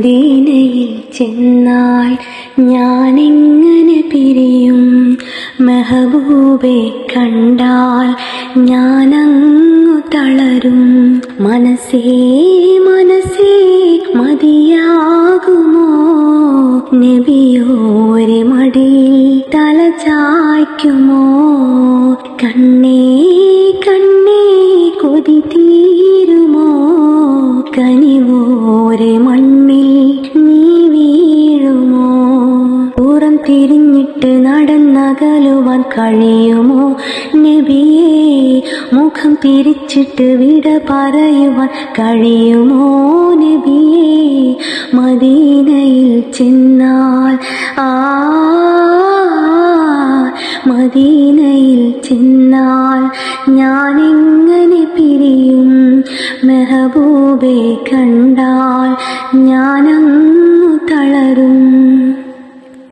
ദീനയിൽ ചെന്നാൽ എങ്ങനെ പിരിയും? മെഹബൂബെ കണ്ടാൽ ഞാൻ അങ്ങു തളരും. മനസ്സേ മനസ്സേ മതിയാകുമോ? നബിയോരെ മടിയിൽ തല ചായ്ക്കുമോ? കണ്ണേ കണ്ണേ കൊതി തീരുമോ? കനിവോരെ തിരിഞ്ഞിട്ട് നടന്നകലുവാൻ കഴിയുമോ? നബിയേ മുഖം തിരിച്ചിട്ട് വിട പറയുവാൻ കഴിയുമോ? നബിയേ മദീനയിൽ ചെന്നാൽ ആ മദീനയിൽ ചെന്നാൽ ഞാനെങ്ങനെ പിരിയും? മെഹബൂബെ കണ്ടാൽ ഞാനങ്ങ്